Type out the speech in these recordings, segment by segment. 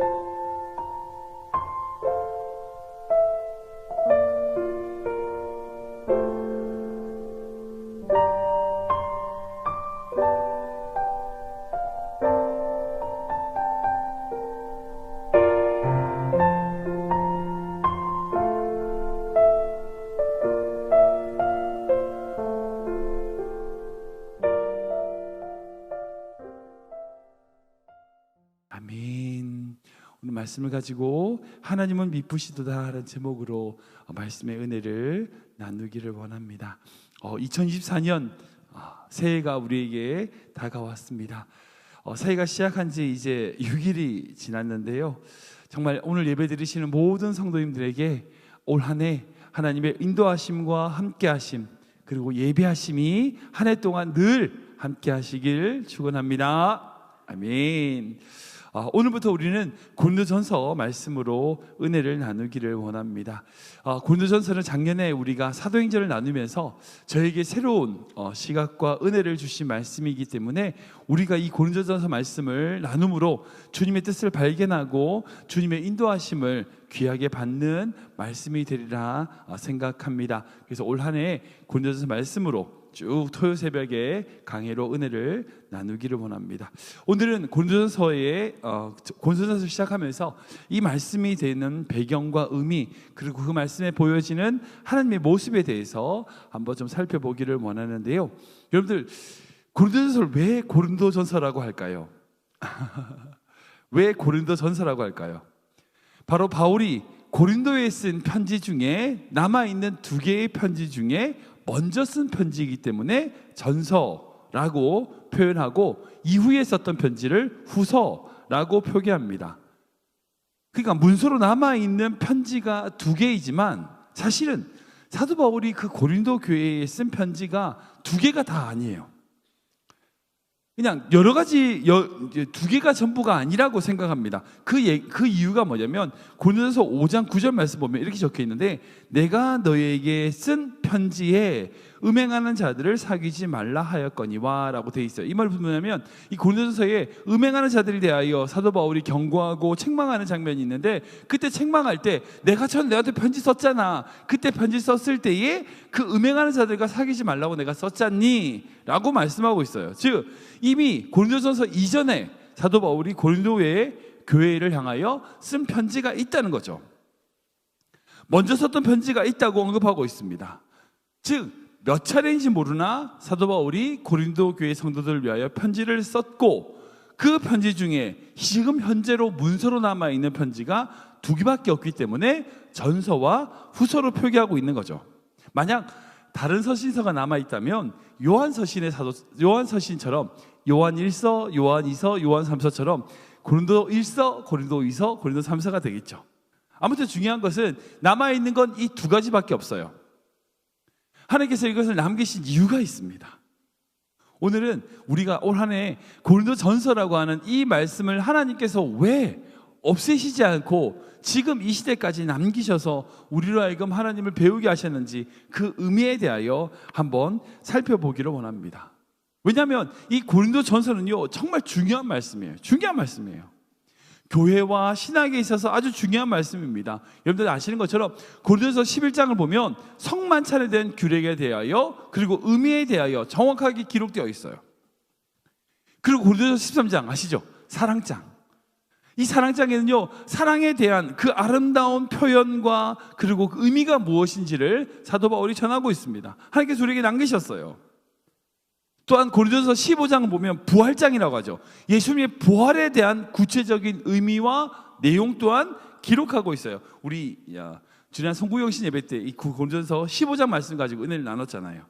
아 말씀을 가지고 하나님은 미쁘시도다라는 제목으로 어, 말씀의 은혜를 나누기를 원합니다. 어, 2024년 어, 새해가 우리에게 다가왔습니다. 어, 새해가 시작한 지 이제 6일이 지났는데요. 정말 오늘 예배 드리시는 모든 성도님들에게 올 한 해 하나님의 인도하심과 함께하심 그리고 예배하심이 한 해 동안 늘 함께하시길 축원합니다. 아멘. 아, 오늘부터 우리는 고린도전서 말씀으로 은혜를 나누기를 원합니다. 아, 고린도전서는 작년에 우리가 사도행전을 나누면서 저에게 새로운 어, 시각과 은혜를 주신 말씀이기 때문에 우리가 이 고린도전서 말씀을 나눔으로 주님의 뜻을 발견하고 주님의 인도하심을 귀하게 받는 말씀이 되리라 어, 생각합니다. 그래서 올 한해 고린도전서 말씀으로 쭉 토요 새벽에 강해로 은혜를 나누기를 원합니다. 오늘은 고린도전서의 어, 고린도전서 시작하면서 이 말씀이 되는 배경과 의미 그리고 그 말씀에 보여지는 하나님의 모습에 대해서 한번 좀 살펴보기를 원하는데요. 여러분들 고린도전서를 왜 고린도전서라고 할까요? 왜 고린도전서라고 할까요? 바로 바울이 고린도에 쓴 편지 중에 남아 있는 두 개의 편지 중에 먼저 쓴 편지이기 때문에 전서라고 표현하고 이후에 썼던 편지를 후서라고 표기합니다. 그러니까 문서로 남아 있는 편지가 두 개이지만 사실은 사도 바울이 그 고린도 교회에 쓴 편지가 두 개가 다 아니에요. 그냥 여러 가지 두 개가 전부가 아니라고 생각합니다. 그, 예, 그 이유가 뭐냐면 고린도서 5장 9절 말씀 보면 이렇게 적혀 있는데 내가 너에게 쓴 편지에 음행하는 자들을 사귀지 말라 하였거니와라고 돼 있어요. 이 말을 뭐냐면 이 고린도서에 음행하는 자들에 대하여 사도 바울이 경고하고 책망하는 장면이 있는데 그때 책망할 때 내가 전 내한테 편지 썼잖아. 그때 편지 썼을 때에 그 음행하는 자들과 사귀지 말라고 내가 썼잖니?라고 말씀하고 있어요. 즉 이미 고린도전서 이전에 사도 바울이 고린도의 교회를 향하여 쓴 편지가 있다는 거죠. 먼저 썼던 편지가 있다고 언급하고 있습니다. 즉 몇 차례인지 모르나 사도 바울이 고린도 교회 성도들을 위하여 편지를 썼고 그 편지 중에 지금 현재로 문서로 남아 있는 편지가 두 개밖에 없기 때문에 전서와 후서로 표기하고 있는 거죠. 만약 다른 서신서가 남아 있다면 요한 서신의 사도 요한 서신처럼 요한 1서, 요한 2서, 요한 3서처럼 고린도 1서, 고린도 2서, 고린도 3서가 되겠죠. 아무튼 중요한 것은 남아 있는 건 이 두 가지밖에 없어요. 하나님께서 이것을 남기신 이유가 있습니다. 오늘은 우리가 올 한 해 고린도 전서라고 하는 이 말씀을 하나님께서 왜 없애시지 않고 지금 이 시대까지 남기셔서 우리로 하여금 하나님을 배우게 하셨는지 그 의미에 대하여 한번 살펴보기를 원합니다. 왜냐하면 이 고린도 전서는요 정말 중요한 말씀이에요. 중요한 말씀이에요. 교회와 신학에 있어서 아주 중요한 말씀입니다. 여러분들 아시는 것처럼 고린도서 11장을 보면 성만 차례된 규례에 대하여 그리고 의미에 대하여 정확하게 기록되어 있어요. 그리고 고린도서 13장 아시죠? 사랑장. 이 사랑장에는요, 사랑에 대한 그 아름다운 표현과 그리고 그 의미가 무엇인지를 사도 바울이 전하고 있습니다. 하나님께서 우리에게 남기셨어요. 또한 고린도서 15장을 보면 부활장이라고 하죠. 예수님의 부활에 대한 구체적인 의미와 내용 또한 기록하고 있어요. 우리 야, 지난 송구영신 예배 때 이 고린도서 15장 말씀 가지고 은혜를 나눴잖아요.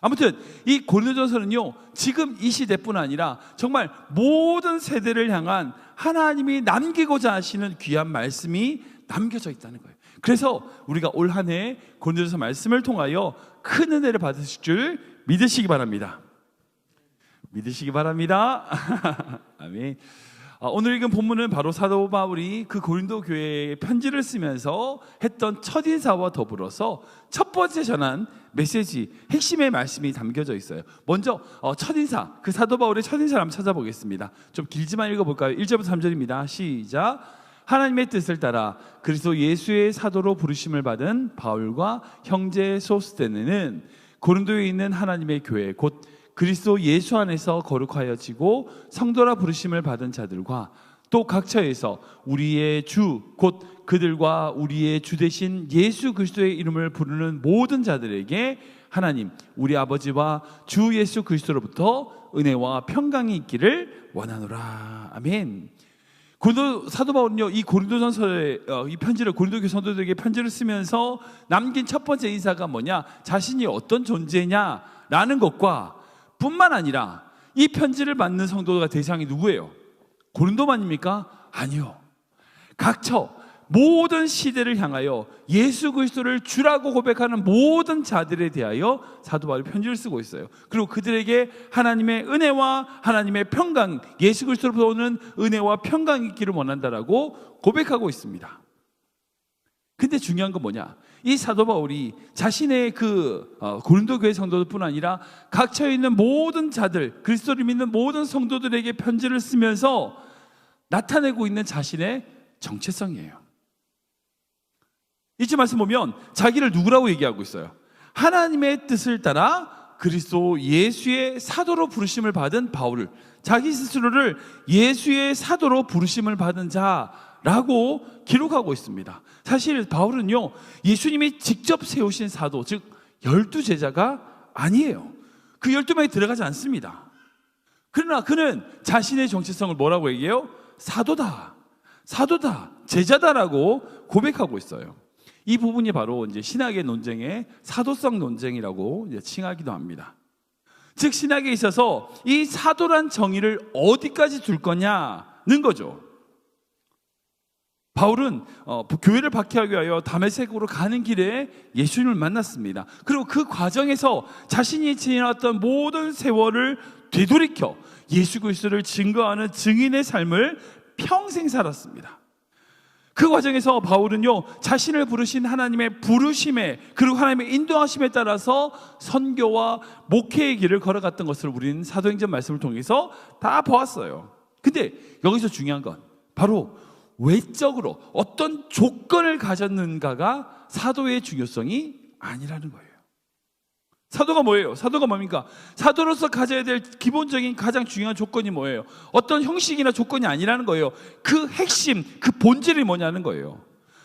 아무튼 이 고린도전서는요 지금 이 시대뿐 아니라 정말 모든 세대를 향한 하나님이 남기고자 하시는 귀한 말씀이 남겨져 있다는 거예요. 그래서 우리가 올 한해 고린도전서 말씀을 통하여 큰 은혜를 받으실 줄 믿으시기 바랍니다. 믿으시기 바랍니다. 아멘. 어, 오늘 읽은 본문은 바로 사도 바울이 그 고린도 교회에 편지를 쓰면서 했던 첫 인사와 더불어서 첫 번째 전한 메시지 핵심의 말씀이 담겨져 있어요. 먼저 어, 첫인사 그 사도 바울의 첫 인사를 한번 찾아보겠습니다. 좀 길지만 읽어볼까요? 1절부터 3절입니다. 시작. 하나님의 뜻을 따라 그리스도 예수의 사도로 부르심을 받은 바울과 형제 소스데네는 고린도에 있는 하나님의 교회 곧 그리스도 예수 안에서 거룩하여지고 성도라 부르심을 받은 자들과 또 각처에서 우리의 주 곧 그들과 우리의 주 되신 예수 그리스도의 이름을 부르는 모든 자들에게 하나님 우리 아버지와 주 예수 그리스도로부터 은혜와 평강이 있기를 원하노라 아멘. 고린도 사도 바울은요 이 고린도전서의 어, 이 편지를 고린도 교회 성도들에게 편지를 쓰면서 남긴 첫 번째 인사가 뭐냐 자신이 어떤 존재냐라는 것과 뿐만 아니라 이 편지를 받는 성도가 대상이 누구예요? 고린도만입니까? 아니요. 각처 모든 시대를 향하여 예수 그리스도를 주라고 고백하는 모든 자들에 대하여 사도 바울이 편지를 쓰고 있어요. 그리고 그들에게 하나님의 은혜와 하나님의 평강, 예수 그리스도로부터 오는 은혜와 평강이 있기를 원한다라고 고백하고 있습니다. 근데 중요한 건 뭐냐? 이 사도 바울이 자신의 그 어, 고린도 교회 성도들뿐 아니라 각처에 있는 모든 자들, 그리스도를 믿는 모든 성도들에게 편지를 쓰면서 나타내고 있는 자신의 정체성이에요. 이지 말씀 보면 자기를 누구라고 얘기하고 있어요. 하나님의 뜻을 따라 그리스도 예수의 사도로 부르심을 받은 바울을 자기 스스로를 예수의 사도로 부르심을 받은 자 라고 기록하고 있습니다. 사실 바울은요 예수님이 직접 세우신 사도 즉 열두 제자가 아니에요. 그 열두 명에 들어가지 않습니다. 그러나 그는 자신의 정체성을 뭐라고 얘기해요? 사도다, 사도다, 제자다라고 고백하고 있어요. 이 부분이 바로 이제 신학의 논쟁의 사도성 논쟁이라고 칭하기도 합니다. 즉 신학에 있어서 이 사도란 정의를 어디까지 둘 거냐는 거죠. 바울은 어, 교회를 박해하기 위하여 다메섹으로 가는 길에 예수님을 만났습니다. 그리고 그 과정에서 자신이 지나왔던 모든 세월을 되돌이켜 예수 그리스도를 증거하는 증인의 삶을 평생 살았습니다. 그 과정에서 바울은요 자신을 부르신 하나님의 부르심에 그리고 하나님의 인도하심에 따라서 선교와 목회의 길을 걸어갔던 것을 우리는 사도행전 말씀을 통해서 다 보았어요. 근데 여기서 중요한 건 바로 외적으로 어떤 조건을 가졌는가가 사도의 중요성이 아니라는 거예요. 사도가 뭐예요? 사도가 뭡니까? 사도로서 가져야 될 기본적인 가장 중요한 조건이 뭐예요? 어떤 형식이나 조건이 아니라는 거예요. 그 핵심, 그 본질이 뭐냐는 거예요.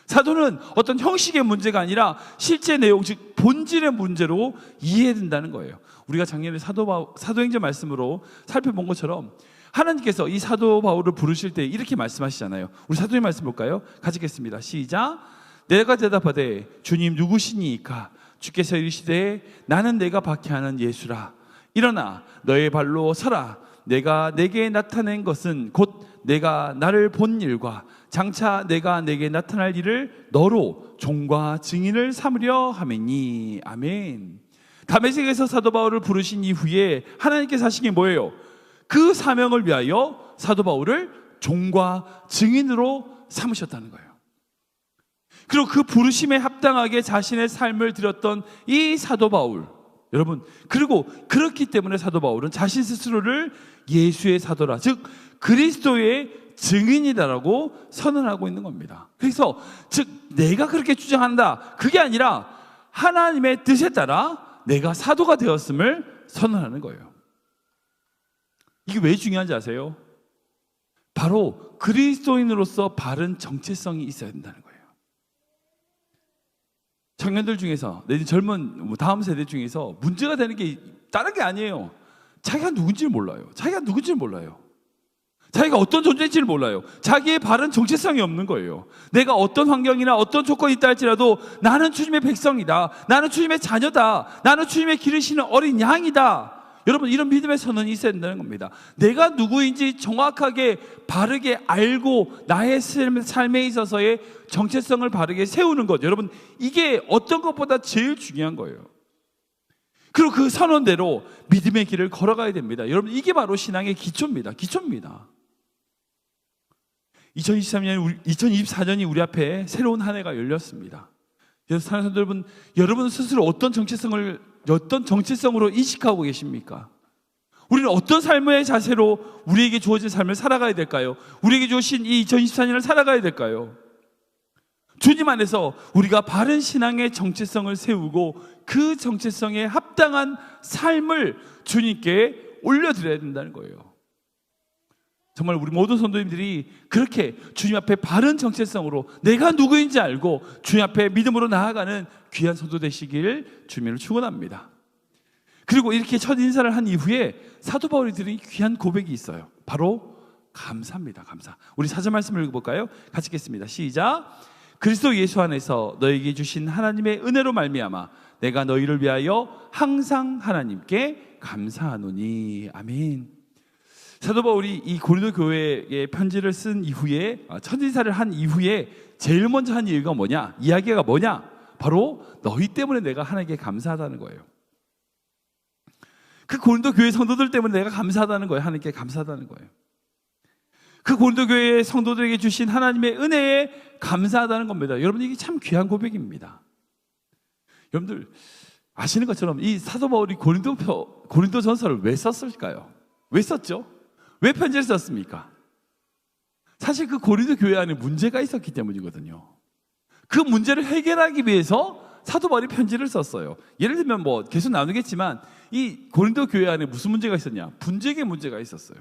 사도는 어떤 형식의 문제가 아니라 실제 내용, 즉 본질의 문제로 이해해야 된다는 거예요. 우리가 작년에 사도 사도행전 말씀으로 살펴본 것처럼 하나님께서 이 사도 바울을 부르실 때 이렇게 말씀하시잖아요. 우리 사도님 말씀 볼까요? 가지겠습니다. 시작. 내가 대답하되 주님 누구시니까 주께서 이르시되 나는 내가 박해하는 예수라. 일어나 너의 발로 서라. 내가 내게 나타낸 것은 곧 내가 나를 본 일과 장차 내가 내게 나타날 일을 너로 종과 증인을 삼으려 하매니 아멘. 다메섹에서 사도 바울을 부르신 이후에 하나님께서 하신 게 뭐예요? 그 사명을 위하여 사도 바울을 종과 증인으로 삼으셨다는 거예요. 그리고 그 부르심에 합당하게 자신의 삶을 드렸던 이 사도 바울. 여러분, 그리고 그렇기 때문에 사도 바울은 자신 스스로를 예수의 사도라, 즉, 그리스도의 증인이다라고 선언하고 있는 겁니다. 그래서, 즉, 내가 그렇게 주장한다. 그게 아니라 하나님의 뜻에 따라 내가 사도가 되었음을 선언하는 거예요. 이게 왜 중요한지 아세요? 바로 그리스도인으로서 바른 정체성이 있어야 된다는 거예요. 청년들 중에서 내지 젊은 뭐 다음 세대 중에서 문제가 되는 게 다른 게 아니에요. 자기가 누군지를 몰라요. 자기가 누군지를 몰라요. 자기가 어떤 존재인지를 몰라요. 자기의 바른 정체성이 없는 거예요. 내가 어떤 환경이나 어떤 조건이 있다 할지라도 나는 주님의 백성이다. 나는 주님의 자녀다. 나는 주님의 기르시는 어린 양이다. 여러분 이런 믿음의 선언이 있어야 된다는 겁니다. 내가 누구인지 정확하게 바르게 알고 나의 삶에 있어서의 정체성을 바르게 세우는 것. 여러분 이게 어떤 것보다 제일 중요한 거예요. 그리고 그 선언대로 믿음의 길을 걸어가야 됩니다. 여러분 이게 바로 신앙의 기초입니다. 기초입니다. 2023년 2024년이 우리 앞에 새로운 한 해가 열렸습니다. 사랑하는 성도 여러분, 여러분 스스로 어떤 정체성을 어떤 정체성으로 인식하고 계십니까? 우리는 어떤 삶의 자세로 우리에게 주어진 삶을 살아가야 될까요? 우리에게 주신 이 2024년을 살아가야 될까요? 주님 안에서 우리가 바른 신앙의 정체성을 세우고 그 정체성에 합당한 삶을 주님께 올려드려야 된다는 거예요. 정말 우리 모든 성도님들이 그렇게 주님 앞에 바른 정체성으로 내가 누구인지 알고 주님 앞에 믿음으로 나아가는 귀한 성도 되시길 주님을 축원합니다. 그리고 이렇게 첫 인사를 한 이후에 사도 바울이 드린 귀한 고백이 있어요. 바로 감사입니다. 감사. 우리 사전 말씀을 읽어볼까요? 같이 읽겠습니다. 시작. 그리스도 예수 안에서 너에게 주신 하나님의 은혜로 말미암아 내가 너희를 위하여 항상 하나님께 감사하노니 아멘. 사도 바울이 이 고린도 교회에 편지를 쓴 이후에 아, 첫 인사를 한 이후에 제일 먼저 한 이유가 뭐냐? 이야기가 뭐냐? 바로 너희 때문에 내가 하나님께 감사하다는 거예요. 그 고린도 교회 성도들 때문에 내가 감사하다는 거예요. 하나님께 감사하다는 거예요. 그 고린도 교회 성도들에게 주신 하나님의 은혜에 감사하다는 겁니다. 여러분 이게 참 귀한 고백입니다. 여러분들 아시는 것처럼 이 사도 바울이 고린도 고린도 전서를 왜 썼을까요? 왜 썼죠? 왜 편지를 썼습니까? 사실 그 고린도 교회 안에 문제가 있었기 때문이거든요. 그 문제를 해결하기 위해서 사도 바울이 편지를 썼어요. 예를 들면 뭐 계속 나누겠지만 이 고린도 교회 안에 무슨 문제가 있었냐? 분쟁의 문제가 있었어요.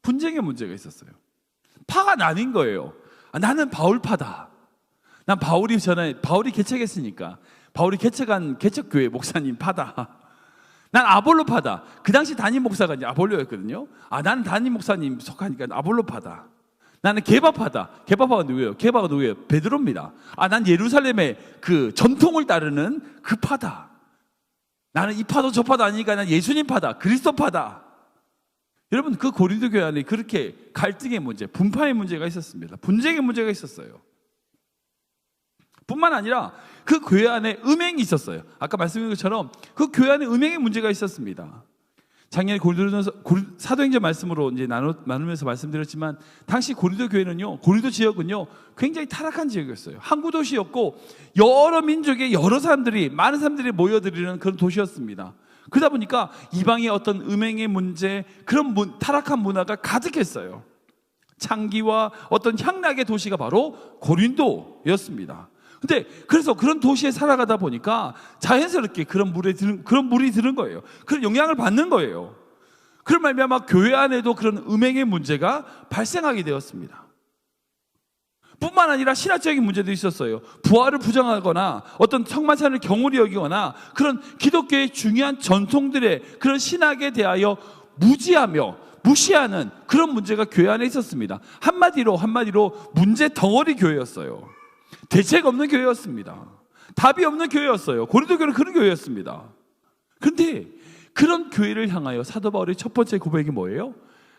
분쟁의 문제가 있었어요. 파가 나뉜 거예요. 아, 나는 바울파다. 난 바울이 전에 바울이 개척했으니까 바울이 개척한 개척교회 목사님 파다. 난 아볼로파다. 그 당시 담임 목사가 이제 아볼로였거든요. 아, 나는 담임 목사님 속하니까 아볼로파다. 나는 개바파다. 개바파가 누구예요? 개바가 누구예요? 베드로입니다. 아, 난 예루살렘의 그 전통을 따르는 그 파다. 나는 이 파도 저 파도 아니니까 난 예수님 파다. 그리스도 파다. 여러분, 그 고린도 교회 안에 그렇게 갈등의 문제, 분파의 문제가 있었습니다. 분쟁의 문제가 있었어요. 뿐만 아니라 그 교회 안에 음행이 있었어요. 아까 말씀드린 것처럼 그 교회 안에 음행의 문제가 있었습니다. 작년에 고린도전서 사도행전 말씀으로 이제 나누, 나누면서 말씀드렸지만 당시 고린도 교회는요, 고린도 지역은요, 굉장히 타락한 지역이었어요. 항구 도시였고 여러 민족의 여러 사람들이 많은 사람들이 모여들이는 그런 도시였습니다. 그러다 보니까 이방의 어떤 음행의 문제, 그런 문, 타락한 문화가 가득했어요. 창기와 어떤 향락의 도시가 바로 고린도였습니다. 근데 그래서 그런 도시에 살아가다 보니까 자연스럽게 그런 물에 드는 그런 물이 드는 거예요. 그런 영향을 받는 거예요. 그런 말미암아 교회 안에도 그런 음행의 문제가 발생하게 되었습니다. 뿐만 아니라 신화적인 문제도 있었어요. 부활을 부정하거나 어떤 성만찬을 경홀히 여기거나 그런 기독교의 중요한 전통들의 그런 신학에 대하여 무지하며 무시하는 그런 문제가 교회 안에 있었습니다. 한마디로 한마디로 문제 덩어리 교회였어요. 대책 없는 교회였습니다. 답이 없는 교회였어요. 고린도 교회는 그런 교회였습니다. 그런데 그런 교회를 향하여 사도 바울의 첫 번째 고백이 뭐예요?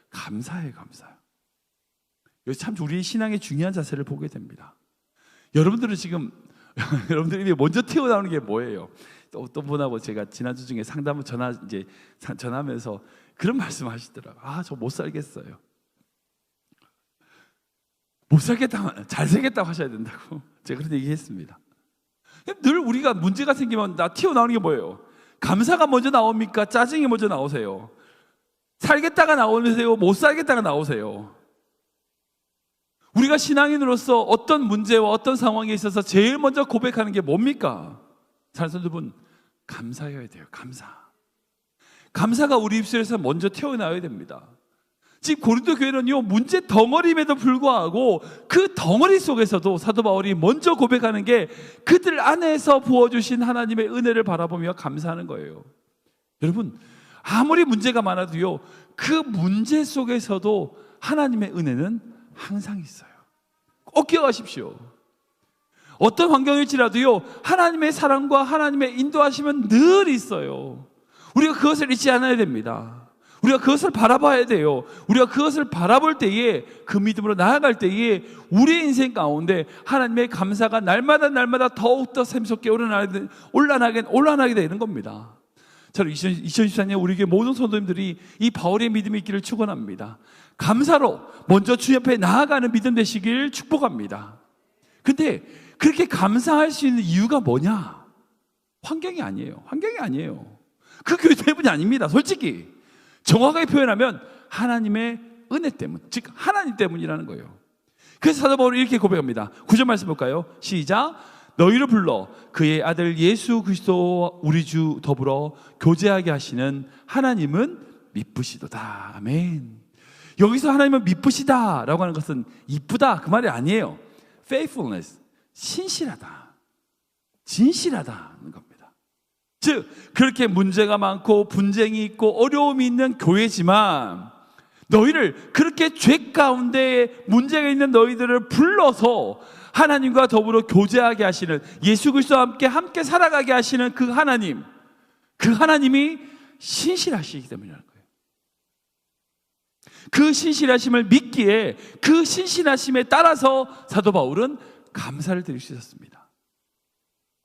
감사해, 감사. 여기 참 우리의 신앙의 중요한 자세를 보게 됩니다. 여러분들은 지금 여러분들이 먼저 튀어나오는 게 뭐예요? 또 어떤 분하고 제가 지난주 중에 상담을 전화 이제 전하면서 그런 말씀하시더라고. 아, 저 못 살겠어요. 못 살겠다, 잘 살겠다고 하셔야 된다고. 제가 그런 얘기 했습니다. 늘 우리가 문제가 생기면 나 튀어나오는 게 뭐예요? 감사가 먼저 나옵니까? 짜증이 먼저 나오세요? 살겠다가 나오세요? 못 살겠다가 나오세요? 우리가 신앙인으로서 어떤 문제와 어떤 상황에 있어서 제일 먼저 고백하는 게 뭡니까? 사는 여러분, 감사해야 돼요. 감사. 감사가 우리 입술에서 먼저 튀어나와야 됩니다. 지금 고린도 교회는요 문제 덩어리임에도 불구하고 그 덩어리 속에서도 사도 바울이 먼저 고백하는 게 그들 안에서 부어주신 하나님의 은혜를 바라보며 감사하는 거예요. 여러분 아무리 문제가 많아도요 그 문제 속에서도 하나님의 은혜는 항상 있어요. 꼭 기억하십시오. 어떤 환경일지라도요 하나님의 사랑과 하나님의 인도하시면 늘 있어요. 우리가 그것을 잊지 않아야 됩니다. 우리가 그것을 바라봐야 돼요. 우리가 그것을 바라볼 때에 그 믿음으로 나아갈 때에 우리 인생 가운데 하나님의 감사가 날마다 날마다 더욱더 샘솟게 올라나게, 올라나게, 올라나게 되는 겁니다. 저는 2024년 우리에게 모든 성도님들이 이 바울의 믿음이 있기를 축원합니다. 감사로 먼저 주 옆에 나아가는 믿음 되시길 축복합니다. 근데 그렇게 감사할 수 있는 이유가 뭐냐? 환경이 아니에요. 환경이 아니에요. 그 교회 때문이 아닙니다. 솔직히 정확하게 표현하면 하나님의 은혜 때문, 즉 하나님 때문이라는 거예요. 그래서 사도 바울이 이렇게 고백합니다. 구절 말씀 볼까요? 시작. 너희를 불러 그의 아들 예수 그리스도 우리 주 더불어 교제하게 하시는 하나님은 미쁘시도다. 아멘. 여기서 하나님은 미쁘시다라고 하는 것은 이쁘다 그 말이 아니에요. faithfulness 신실하다, 진실하다는 겁니다. 즉 그렇게 문제가 많고 분쟁이 있고 어려움이 있는 교회지만 너희를 그렇게 죄 가운데 문제가 있는 너희들을 불러서 하나님과 더불어 교제하게 하시는 예수 그리스도와 함께 함께 살아가게 하시는 그 하나님 그 하나님이 신실하시기 때문이라는 거예요. 그 신실하심을 믿기에 그 신실하심에 따라서 사도 바울은 감사를 드릴 수 있었습니다.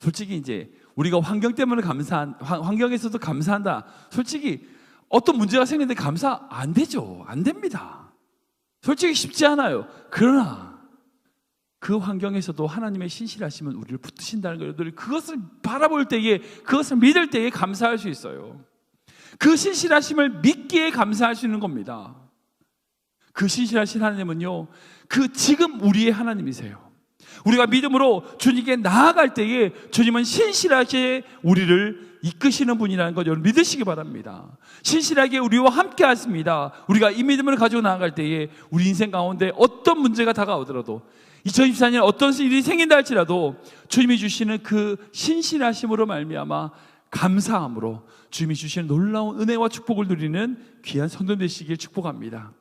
솔직히 이제 우리가 환경 때문에 감사한 환- 환경에서도 감사한다. 솔직히 어떤 문제가 생기는데 감사 안 되죠. 안 됩니다. 솔직히 쉽지 않아요. 그러나 그 환경에서도 하나님의 신실하심은 우리를 붙드신다는 거예요. 그것을 바라볼 때에 그것을 믿을 때에 감사할 수 있어요. 그 신실하심을 믿기에 감사할 수 있는 겁니다. 그 신실하신 하나님은요, 그 지금 우리의 하나님이세요. 우리가 믿음으로 주님께 나아갈 때에 주님은 신실하게 우리를 이끄시는 분이라는 것 여러분 믿으시기 바랍니다. 신실하게 우리와 함께 하십니다. 우리가 이 믿음을 가지고 나아갈 때에 우리 인생 가운데 어떤 문제가 다가오더라도 2024년 어떤 일이 생긴다 할지라도 주님이 주시는 그 신실하심으로 말미암아 감사함으로 주님이 주시는 놀라운 은혜와 축복을 누리는 귀한 성도 되시길 축복합니다.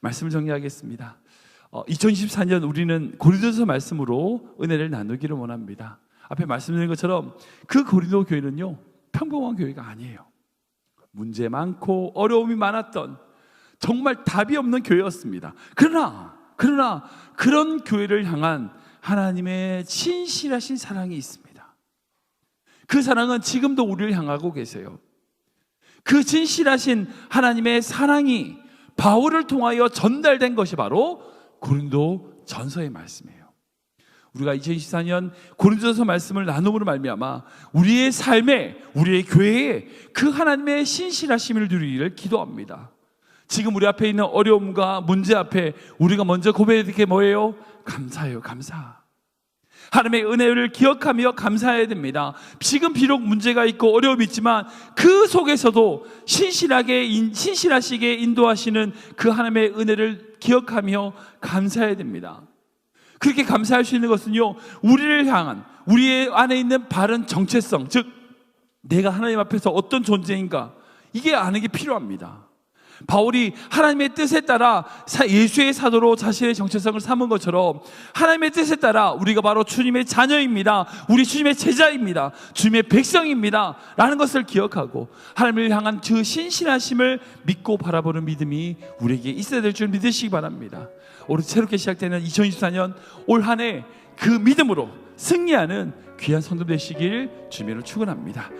말씀을 정리하겠습니다. 어, 2024년 우리는 고린도서 말씀으로 은혜를 나누기를 원합니다. 앞에 말씀드린 것처럼 그 고린도 교회는요 평범한 교회가 아니에요. 문제 많고 어려움이 많았던 정말 답이 없는 교회였습니다. 그러나 그러나 그런 교회를 향한 하나님의 신실하신 사랑이 있습니다. 그 사랑은 지금도 우리를 향하고 계세요. 그 진실하신 하나님의 사랑이 바울을 통하여 전달된 것이 바로 고린도 전서의 말씀이에요. 우리가 2024년 고린도서 말씀을 나눔으로 말미암아 우리의 삶에 우리의 교회에 그 하나님의 신실하심을 누리기를 기도합니다. 지금 우리 앞에 있는 어려움과 문제 앞에 우리가 먼저 고백해야 게 뭐예요? 감사해요, 감사. 하나님의 은혜를 기억하며 감사해야 됩니다. 지금 비록 문제가 있고 어려움이 있지만 그 속에서도 신실하게 인- 신실하시게 인도하시는 그 하나님의 은혜를 기억하며 감사해야 됩니다. 그렇게 감사할 수 있는 것은요, 우리를 향한 우리의 안에 있는 바른 정체성, 즉 내가 하나님 앞에서 어떤 존재인가 이게 아는 게 필요합니다. 바울이 하나님의 뜻에 따라 사- 예수의 사도로 자신의 정체성을 삼은 것처럼 하나님의 뜻에 따라 우리가 바로 주님의 자녀입니다. 우리 주님의 제자입니다. 주님의 백성입니다. 라는 것을 기억하고 하나님을 향한 그 신실하심을 믿고 바라보는 믿음이 우리에게 있어야 될 줄 믿으시기 바랍니다. 오늘 새롭게 시작되는 2024년 올 한 해 그 믿음으로 승리하는 귀한 성도 되시길 주님으로 축원합니다.